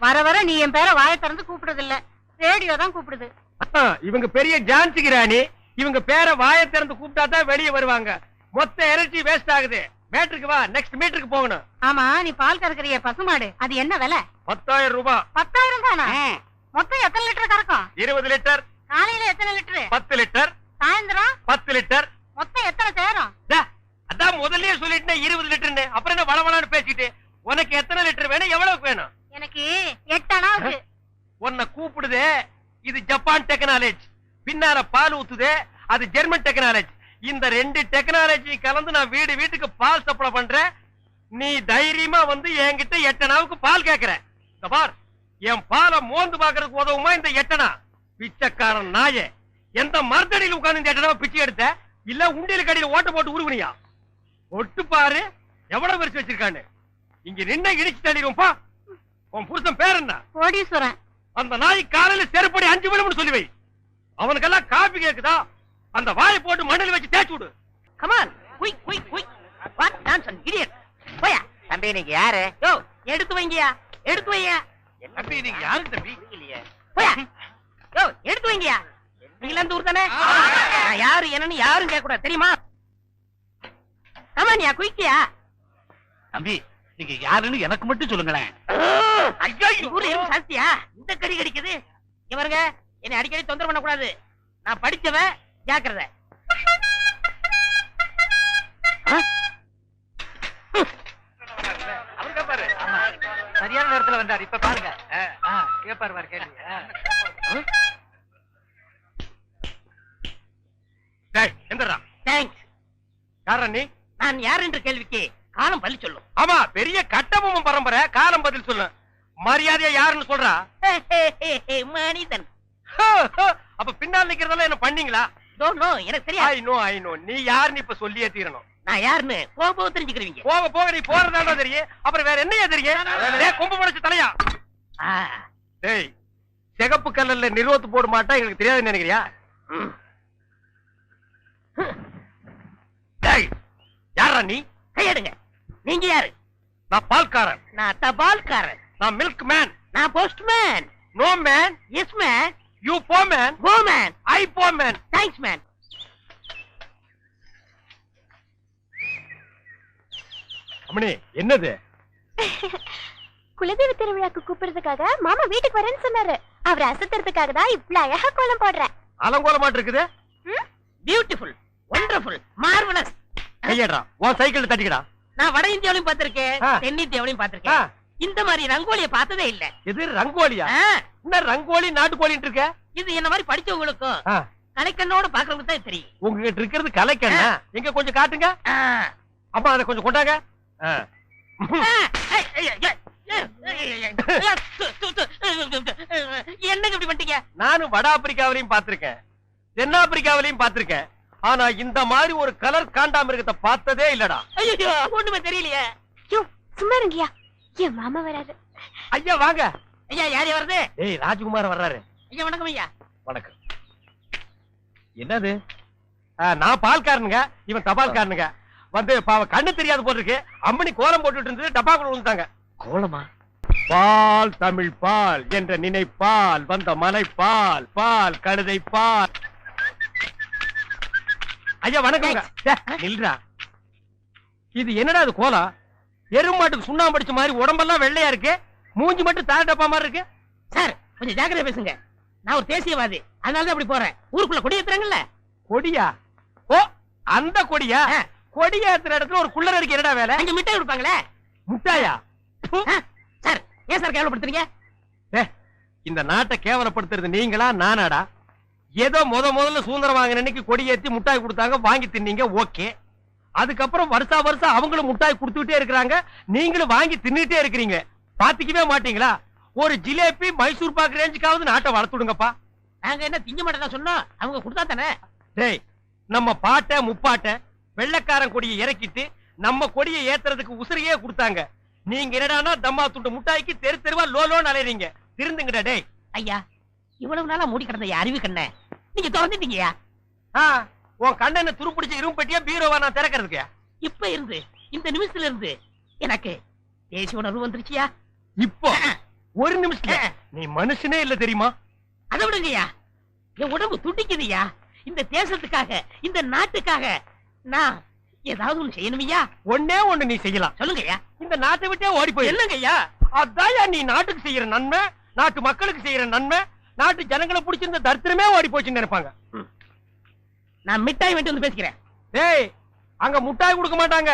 வர வர நீ என் பேரை வாயை திறந்து கூப்பிடுறது இல்ல ரேடியோ தான் கூப்பிடுது. இவங்க பெரிய ஜான்சி ராணி இவங்க பேரை வாயை திறந்து கூப்பிட்டா தான் வெளியே வருவாங்க. மொத்த எனர்ஜி வேஸ்ட் ஆகுது. மேட்ருக்கு வா நெக்ஸ்ட் மீட்டருக்கு போகணும். ஆமா நீ பால் கறக்குறிய பசுமாடு. அது என்ன விலை? பத்தாயிரம் ரூபாய் பத்தாயிரம் தானா? மொத்தம் எத்தனை லிட்டர் கறக்கும்? இருபது லிட்டர். காலையில எத்தனை லிட்டர்? பத்து லிட்டர். சாயந்தரம்? பத்து லிட்டர். மொத்தம் எத்தனை சேரும் அதான் முதல்லயே சொல்லிட்டேன் இருபது லிட்டர்னு அப்புறம் என்ன வளவளான்னு பேசிட்டு உனக்கு எத்தனை லிட்டர் வேணும்? எவ்வளவுக்கு வேணும்? எனக்கு எட்டனாவுக்கு உன்னை கூப்பிடுதே இது ஜப்பான் டெக்னாலஜி. பின்னால பால் ஊத்துதே அது ஜெர்மன் டெக்னாலஜி. இந்த ரெண்டு டெக்னாலஜி கலந்து நான் வீடு வீட்டுக்கு பால் சப்ளை பண்றேன். நீ தைரியமா வந்து என்கிட்ட எட்டனாவுக்கு பால் கேக்குற. இந்த பார் என் பாலை மோந்து பாக்குறதுக்கு உதவுமா இந்த எட்டனா? பிச்சைக்காரன் நாயே. எந்த மரத்தடியில் உட்கார்ந்து இந்த எட்டனாவை பிச்சை எடுத்த? இல்ல உண்டியல் கடையில ஓட்ட போட்டு உருவனியா? ஒட்டு பாரு. எவ்வளவு பெருசு வச்சிருக்கான்னு இங்க நின்ன இடிச்சு தள்ளிடுவோம் பா. உன் புருஷன் பேர் என்ன? கோடீஸ்வரன். அந்த நாய் காலையில செருப்படி அஞ்சு விழும்னு சொல்லி வை. அவனுக்கெல்லாம் காபி கேக்குதா? அந்த வாயை போட்டு மண்ணில் வச்சு தேய்ச்சு விடு. Come on quick quick quick what nonsense idiot போயா. தம்பி நீங்க யாரு? யோ எடுத்து வைங்கயா. எடுத்து வையா. தம்பி நீங்க யாரு தம்பி போயா. யோ எடுத்து வைங்கயா. நீங்க இந்த ஊர் தானே? நான் யாரு என்னன்னு யாரும் கேட்க கூடாது தெரியுமா? கமான்யா குயிக்கியா? தம்பி நீங்க யாருன்னு எனக்கு மட்டும் சொல்லுங்களேன். சாஸ்தியா? இந்த கடி கடிக்குது. இங்க பாருங்க என்னை அடிக்கடி தொந்தரவு பண்ண கூடாது நான் படிச்சவன் ஜாக்கிரதை. சரியான நேரத்துல வந்தார். இப்ப பாருங்க. கேப்பாரு பாரு கேள்வி. எந்திரா தேங்க்ஸ் யாரா நீ? நான் யார் என்ற கேள்விக்கு காலம் பள்ளி சொல்லும். ஆமா பெரிய கட்டபொம்மன் பரம்பரை காலம் பதில் சொல்லு. மரியாதையா யாருன்னு சொல்றா? மனிதன். அப்ப பின்னால் நிக்கிறதெல்லாம் என்ன பண்ணீங்களா? நோ நோ எனக்கு தெரியாது. ஐ நோ ஐ நோ நீ யாருன்னு இப்ப சொல்லியே தீரணும். நான் யாருன்னு போக போக தெரிஞ்சுக்கிறீங்க போக போக நீ போறதாண்டா தெரியும். அப்புறம் வேற என்னையா தெரியும்? கொம்பு முளைச்சு தலையா? டேய் சிகப்பு கல்லல்ல நிறுவத்து போட மாட்டா எனக்கு தெரியாதுன்னு நினைக்கிறியா? யாரா நீ? கையெடுங்க. நீங்க யாரு? நான் பால்காரன். நான் தபால்காரன் நான் மில்க் மேன் நான் postman no man yes man you போ மேன் கோ மேன் ஐ போ மேன் தேங்க்ஸ் மேன் அம்மணி என்னது? குலதெய்வ திருவிழாக்கு கூப்பிடுறதுக்காக மாமா வீட்டுக்கு வரேன்னு சொன்னாரு. அவரை அசத்துறதுக்காக தான் இவ்ளோ அழகா கோலம் போடுறேன். அலங்கோல மாட்டு இருக்குது பியூட்டிஃபுல் ஒண்டர்ஃபுல் மார்வலஸ் கையடா உன் சைக்கிள் தட்டிக்கடா. நான் வட ஆ. தென்னிந்தியாவிலையும் ஆ. பார்த்திருக்கேன். இந்த மாதிரி ரங்கோலிய பார்த்ததே இல்ல. இது ரங்கோலியா? என்ன ரங்கோலி நாட்டுக்கோழின்னு இருக்க? இது என்ன மாதிரி படிச்சவங்களுக்கும் கலைக்கண்ணோட பாக்குறவங்க தான் தெரியும். உங்ககிட்ட இருக்கிறது கலைக்கண்ணா? எங்க கொஞ்சம் காட்டுங்க. அம்மா அதை கொஞ்சம் கொண்டாங்க. என்னங்க இப்படி பண்ணிட்டீங்க? நானும் வட ஆப்பிரிக்காவிலையும் பார்த்திருக்கேன். தென்னாப்பிரிக்காவிலையும் பார்த்திருக்கேன். ஆனா இந்த மாதிரி ஒரு கலர் காண்டாமிருகத்தை பார்த்ததே இல்லடா. ஐயோ ஒண்ணுமே தெரியலையே. சும்மா இருங்கயா என் மாமா வராரு. ஐயா வாங்க. ஐயா யார் வருது ஏய் ராஜ்குமார் வர்றாரு. ஐயா வணக்கம் ஐயா. வணக்கம். என்னது? நான் பால்காரனுங்க இவன் தபால்காரனுங்க. வந்து பாவ கண்ணு தெரியாது போட்டிருக்கு. அம்மணி கோலம் போட்டுட்டு இருந்தது டப்பாக்குள்ள விழுந்தாங்க கோலமா? பால் தமிழ் பால் என்ற நினைப்பால் வந்த மலை பால் பால் கழுதை பால் ஐயா வணக்கங்க டே, நில்றா. இது என்னடா இது கோலம் எருமாட்டுக்கு சுண்ணாம்பு அடிச்ச மாதிரி உடம்பெல்லாம் வெள்ளையா இருக்கு? மூஞ்சி மட்டும் தார டப்பா மாதிரி இருக்கு? சார் கொஞ்சம் ஜாக்கிரதை பேசுங்க. நான் ஒரு தேசியவாதி. அதனால தான் அப்படி போறேன். ஊருக்குள்ள கொடி ஏத்துறாங்கல்ல? கொடியா? ஓ அந்த கொடியா? ஆ. கொடியா ஏத்துற இடத்துல ஒரு குள்ளர் அடிக்க என்னடா வேலை? அங்க மிட்டாய் கொடுப்பாங்களே? முட்டாயா? சார் ஏன் சார் கேவலப்படுத்துறீங்க? இந்த நாட்டை கேவலப்படுத்துறது நீங்களா நானாடா? ஏதோ முத முதல்ல சுதந்திரம் வாங்கின அன்னைக்கு கொடி ஏத்தி முட்டாய் கொடுத்தாங்க வாங்கி தின்னீங்க ஓகே. அதுக்கப்புறம் வருஷா வருஷம் அவங்களும் முட்டாய் கொடுத்துக்கிட்டே இருக்கிறாங்க நீங்களும் வாங்கி தின்னுட்டே இருக்கிறீங்க. பாத்துக்கவே மாட்டீங்களா? ஒரு ஜிலேபி மைசூர் பாக்கு ரேஞ்சுக்காவது நாட்டை வளர்த்துடுங்கப்பா நாங்க என்ன திங்க மாட்டேன் சொன்னோம் அவங்க கொடுத்தா தானே? டேய் நம்ம பாட்டை முப்பாட்டை வெள்ளைக்காரன் கொடியை இறக்கிட்டு நம்ம கொடியை ஏத்துறதுக்கு உசிரியே கொடுத்தாங்க. நீங்க என்னடான்னா தம்மா துண்டு முட்டாய்க்கு தெரு தெருவா லோலோன்னு அலையறீங்க. திருந்துங்கடா டேய். ஐயா இவ்வளவு நாளா மூடி கிடந்த அறிவு கண்ண. நீங்க திறந்துட்டீங்கயா உன் கண்ணனை துருப்பிடிச்ச இரும்பு பெட்டியா பீரோவா நான் திறக்கிறதுக்கு? இப்ப இருந்து இந்த நிமிஷத்துல இருந்து எனக்கு தேசிய உணர்வு வந்துருச்சியா? இப்போ? ஒரு நிமிஷம் நீ மனுஷனே இல்ல தெரியுமா? அதை விடுங்கய்யா. என் உடம்பு துடிக்குதுயா இந்த தேசத்துக்காக இந்த நாட்டுக்காக நான் ஏதாவது ஒண்ணு செய்யணுமையா ஒண்ணே ஒண்ணு நீ செய்யலாம். சொல்லுங்கய்யா. இந்த நாட்டை விட்டே ஓடி போய் என்னங்கய்யா? அதான் நீ நாட்டுக்கு செய்யற நன்மை நாட்டு மக்களுக்கு செய்யற நன்மை நாட்டு ஜனங்களை பிடிச்சிருந்த தரித்திரமே ஓடி போச்சுன்னு நினைப்பாங்க. நான் மிட்டாய் வேண்டி வந்து பேசிக்கிறேன். டேய் அங்க முட்டாய் கொடுக்க மாட்டாங்க.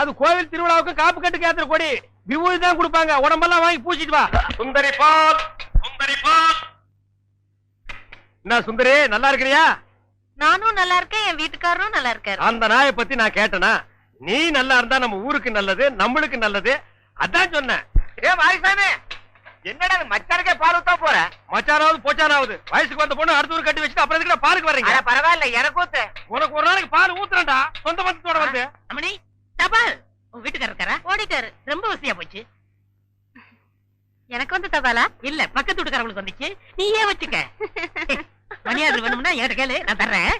அது கோவில் திருவிழாவுக்கு காப்பு கட்டுக்கு ஏத்துற கொடி. விபூதி தான் கொடுப்பாங்க. உடம்பெல்லாம் வாங்கி பூசிட்டு வா. சுந்தரி பால் சுந்தரி பால். என்ன சுந்தரி நல்லா இருக்கிறியா? நானும் நல்லா இருக்கேன் என் வீட்டுக்காரரும் நல்லா இருக்காரு. அந்த நாயை பத்தி நான் கேட்டனா? நீ நல்லா இருந்தா நம்ம ஊருக்கு நல்லது நம்மளுக்கு நல்லது. அதான் சொன்னேன். ஏ மாரிசாமி என்னடா மச்சானுக்கே பால் ஊத்தா போற? மச்சானாவது போச்சானாவது. வயசுக்கு வந்த பொண்ணு அடுத்த ஊர் கட்டி வச்சுட்டு அப்புறம் எதுக்குடா பாலுக்கு வர்றீங்க? அட பரவாயில்ல எனக்கு ஊத்து. உனக்கு ஒரு நாளைக்கு பால் ஊத்துறேன்டா. சொந்த பந்தத்தோட வந்து. அம்மணி தபால் உங்க வீட்டுக்காரர் இருக்காரா? ஓடிட்டாரு. ரொம்ப வசதியா போச்சு. எனக்கு வந்து தபாலா? இல்ல பக்கத்து வீட்டுக்காரங்களுக்கு வந்துச்சு. நீ ஏன் வச்சுக்க. மணியாடு வேணும்னா என்கிட்ட கேளு நான் தர்றேன்.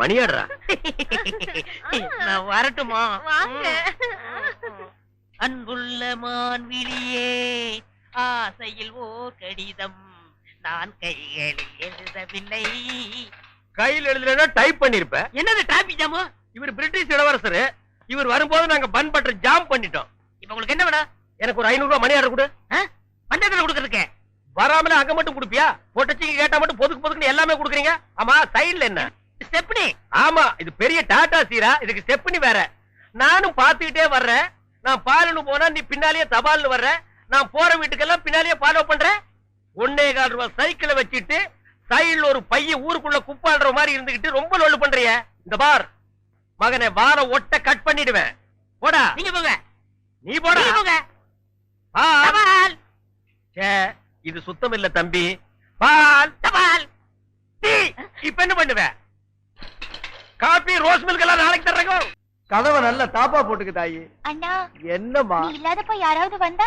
மணியாடுறா? நான் வரட்டுமா? வாங்க. அன்புள்ள மான்விழியே ஆசையில் ஓர் கடிதம். நான் கைகளில் எழுதவில்லை. கையில் எழுதுனா டைப் பண்ணிருப்ப. என்னது டிராபிக் ஜாமு இவர் பிரிட்டிஷ் இளவரசர். இவர் வரும்போது நாங்க பன் பட்டர் ஜாம் பண்ணிட்டோம். இப்ப உங்களுக்கு என்ன வேணும்? எனக்கு ஒரு ஐநூறு ரூபாய் மணி ஆர்டர் கொடு. பந்தத்துல கொடுக்கறதுக்கு. வராமல அங்க மட்டும் கொடுப்பியா? பொட்டச்சிக்கு கேட்டா மட்டும் பொதுக்கு பொதுக்குன்னு எல்லாமே கொடுக்குறீங்க? ஆமா சைடுல என்ன? ஸ்டெப்னி ஆமா இது பெரிய டாடா சீரா. இதுக்கு ஸ்டெப்னி வேற. நானும் பாத்துக்கிட்டே வர்றேன். நான் பாலுன்னு போனா நீ பின்னாலேயே தபால்னு வர்ற? நான் போற வீட்டுக்கெல்லாம் பின்னாலேயே ஃபாலோ பண்றேன் ஒன்னே கால் ரூபாய் சைக்கிளை வச்சுட்டு சைடுல ஒரு பைய ஊருக்குள்ள குப்பாடுற மாதிரி இருந்துகிட்டு ரொம்ப லொல்லு பண்றிய. இந்த பார் மகனை வார ஒட்ட கட் பண்ணிடுவேன். போடா. நீங்க போங்க. நீ போடா. போங்க. ஆ. தபால். ச்சே, இது சுத்தம் இல்ல தம்பி. பால். தபால். இப்ப என்ன பண்ணுவ? காபி ரோஸ் மில்க் எல்லாம் நாளைக்கு தர்றேங்க. கதவை நல்ல தாப்பா போட்டுக்கு தாயி. அண்ணா என்னம்மா? நீ இல்லாதப்ப யாராவது வந்தா?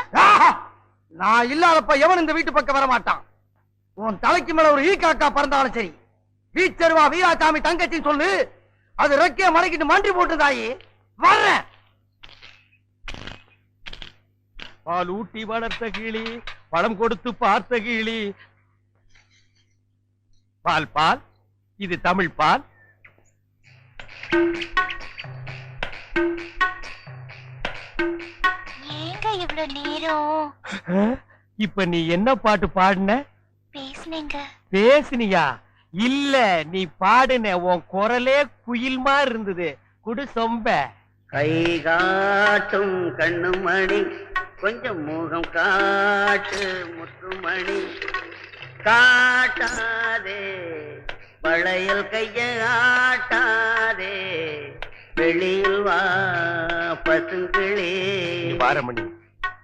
நான் இல்லாதப்ப எவன் இந்த வீட்டு பக்கம் வர மாட்டான் உன் தலைக்கு மேல ஒரு ஈ காக்கா பறந்தாலும் சரி. வீச்சருவா வீராசாமி தங்கச்சின்னு சொல்லு. அது ரெக்கைய மடக்கிட்டு மண்டி போட்டு தாயி. வர்றேன். பால் ஊட்டி வளர்த்த கிளி பழம் கொடுத்து பார்த்த கிளி. பால் பால். இது தமிழ் பால். ஏங்க நேரம் இப்ப நீ என்ன பாட்டு பாடின? பேசுனீங்க. பேசுனியா? இல்ல நீ பாடுன உன் குரலே குயில் மாதிரி இருந்தது குடு சொம்ப. கை காட்டும் கண்ணுமணி கொஞ்சம் முகம் காட்டு முத்துமணி. காட்டாதே வளையல் கைய ஆட்டாதே வெளியில் வா பசுங்களே. பாரமணி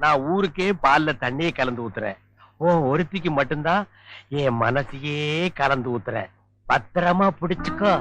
நான் ஊருக்கே பால்ல தண்ணியே கலந்து ஊத்துறேன். ஓ ஒருத்திக்கு மட்டும்தான் என் மனசையே கலந்து ஊத்துறேன். பத்திரமா பிடிச்சுக்கோ.